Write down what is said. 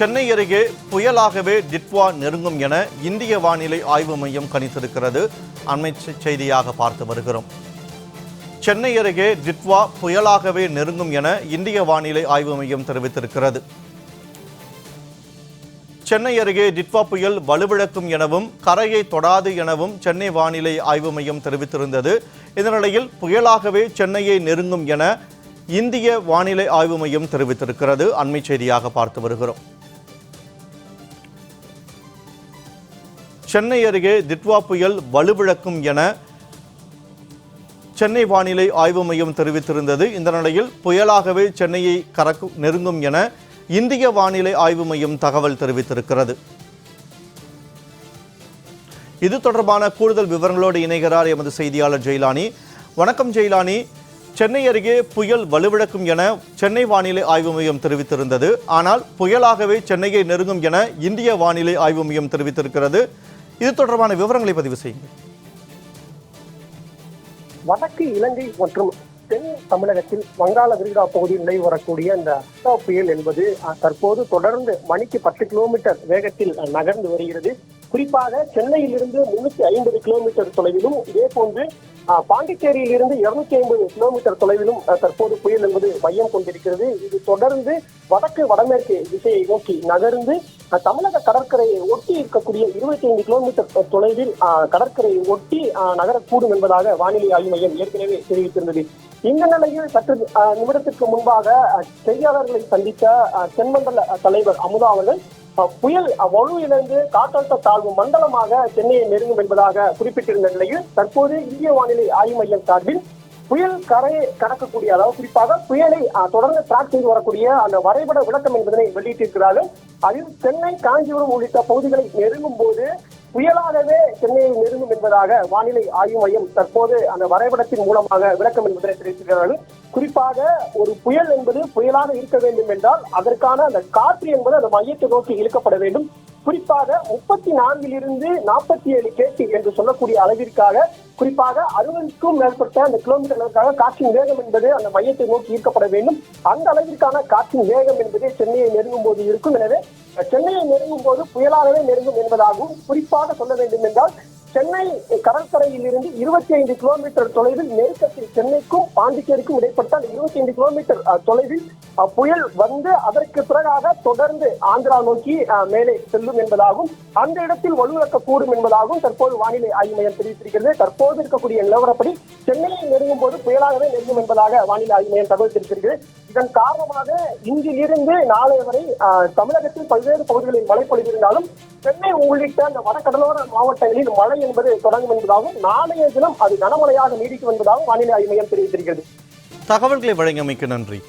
சென்னை அருகே புயலாகவே டிட்வா நெருங்கும் என இந்திய வானிலை ஆய்வு மையம் கணித்திருக்கிறது. அண்மை செய்தியாக பார்த்து வருகிறோம். சென்னை அருகே டிட்வா புயலாகவே நெருங்கும் என இந்திய வானிலை ஆய்வு மையம் தெரிவித்திருக்கிறது. சென்னை அருகே டிட்வா புயல் வலுவிழக்கும் எனவும் கரையை தொடாது எனவும் சென்னை வானிலை ஆய்வு மையம் தெரிவித்திருந்தது. இந்த நிலையில் புயலாகவே சென்னையை நெருங்கும் என இந்திய வானிலை ஆய்வு மையம் தெரிவித்திருக்கிறது. அண்மை செய்தியாக பார்த்து வருகிறோம். சென்னை அருகே திட்வா புயல் வலுவிழக்கும் என சென்னை வானிலை ஆய்வு மையம் தெரிவித்திருந்தது. இந்த நிலையில் புயலாகவே சென்னையை கறக்கு நெருங்கும் என இந்திய வானிலை ஆய்வு மையம் தகவல் தெரிவித்திருக்கிறது. இது தொடர்பான கூடுதல் விவரங்களோடு இணைகிறார் எமது செய்தியாளர் ஜெயிலானி. வணக்கம் ஜெயிலானி. சென்னை அருகே புயல் வலுவிழக்கும் என சென்னை வானிலை ஆய்வு மையம் தெரிவித்திருந்தது. ஆனால் புயலாகவே சென்னையை நெருங்கும் என இந்திய வானிலை ஆய்வு மையம் தெரிவித்திருக்கிறது. இது தொடர்பான விவரங்களை பதிவு செய்யுங்கள். வடக்கு இலங்கை மற்றும் தென் தமிழகத்தில் வங்காள விரிகுடா பகுதியில் நிலை வரக்கூடிய இந்த புயல் என்பது தற்போது தொடர்ந்து மணிக்கு பத்து கிலோமீட்டர் வேகத்தில் நகர்ந்து வருகிறது. குறிப்பாக சென்னையிலிருந்து முன்னூத்தி ஐம்பது கிலோமீட்டர் தொலைவிலும் இதே போன்று அஹ், பாண்டிச்சேரியிலிருந்து இருநூத்தி ஐம்பது கிலோமீட்டர் தொலைவிலும் தற்போது புயல் என்பது மையம் கொண்டிருக்கிறது. இது தொடர்ந்து வடக்கு வடமேற்கு திசையை நோக்கி நகர்ந்து தமிழக கடற்கரையை ஒட்டி இருக்கக்கூடிய இருபத்தி ஐந்து கிலோமீட்டர் தொலைவில் கடற்கரையை ஒட்டி நகரக்கூடும் என்பதாக வானிலை ஆய்வு மையம் ஏற்கனவே தெரிவித்திருந்தது. இந்த நிலையில் சற்று நிமிடத்திற்கு முன்பாக செய்தியாளர்களை சந்தித்த தென்மண்டல தலைவர் அமுதா அவர்கள் புயல் வலுவிலிருந்து காற்றழுத்த தாழ்வு மண்டலமாக சென்னையை நெருங்கும் என்பதாக குறிப்பிட்டிருந்த நிலையில் தற்போது இந்திய வானிலை ஆய்வு மையம் சார்பில் புயல் கரையை கடக்கக்கூடிய அதாவது குறிப்பாக புயலை தொடர்ந்து டிராக் செய்து வரக்கூடிய அந்த வரைபட விளக்கம் என்பதனை வெளியிட்டிருக்கிறார்கள். அதில் சென்னை காஞ்சிபுரம் உள்ளிட்ட பகுதிகளை நெருங்கும் போது புயலாகவே சென்னையை நெருங்கும் என்பதாக வானிலை ஆய்வு மையம் தற்போது அந்த வரைபடத்தின் மூலமாக விளக்கம் என்பதனை தெரிவித்திருக்கிறார்கள். குறிப்பாக ஒரு புயல் என்பது புயலாக இருக்க வேண்டும் என்றால் அதற்கான அந்த காற்று என்பது அந்த மையத்தை நோக்கி இழுக்கப்பட வேண்டும். குறிப்பாக முப்பத்தி நான்கிலிருந்து நாற்பத்தி ஏழு கேசி என்று சொல்லக்கூடிய அளவிற்காக குறிப்பாக அறுபதுக்கும் மேற்பட்ட அந்த கிலோமீட்டர்களுக்காக காற்றின் வேகம் என்பது அந்த மையத்தை நோக்கி ஈர்க்கப்பட வேண்டும். அந்த அளவிற்கான காற்றின் வேகம் என்பது சென்னையை நெருங்கும் போது இருக்கும். எனவே சென்னையை நெருங்கும் போது புயலாகவே நெருங்கும் என்பதாகவும் குறிப்பாக சொல்ல வேண்டும் என்றால் சென்னை கடற்கரையில் இருந்து இருபத்தி ஐந்து கிலோமீட்டர் தொலைவில் நெருக்கத்தில் சென்னைக்கும் பாண்டிச்சேரிக்கும் இடைப்பட்ட இருபத்தி ஐந்து கிலோமீட்டர் தொலைவில் அஹ், புயல் வந்து அதற்கு பிறகாக தொடர்ந்து ஆந்திரா நோக்கி அஹ், மேலே செல்லும் என்பதாகவும் அந்த இடத்தில் வலுவிழக்கக்கூடும் என்பதாகவும் தற்போது வானிலை ஆய்வு மையம் தெரிவித்திருக்கிறது. தற்போது இருக்கக்கூடிய நிலவரப்படி சென்னையை நெருங்கும் போது புயலாகவே நெருங்கும் என்பதாக வானிலை ஆய்வு மையம் தகவல் தெரிவித்திருக்கிறது. இதன் காரணமாக இன்றிலிருந்து நாளை வரை தமிழகத்தில் பல்வேறு பகுதிகளில் மழை இருந்தாலும் சென்னை உள்ளிட்ட அந்த வடகடலோர மாவட்டங்களில் மழை என்பது தொடங்கும் என்பதாகவும் நாளைய தினம் அது கனமழையாக நீடிக்கும் என்பதாகவும் வானிலை ஆய்வு மையம் தெரிவித்திருக்கிறது. தகவல்களை வழங்கியமைக்கு நன்றி.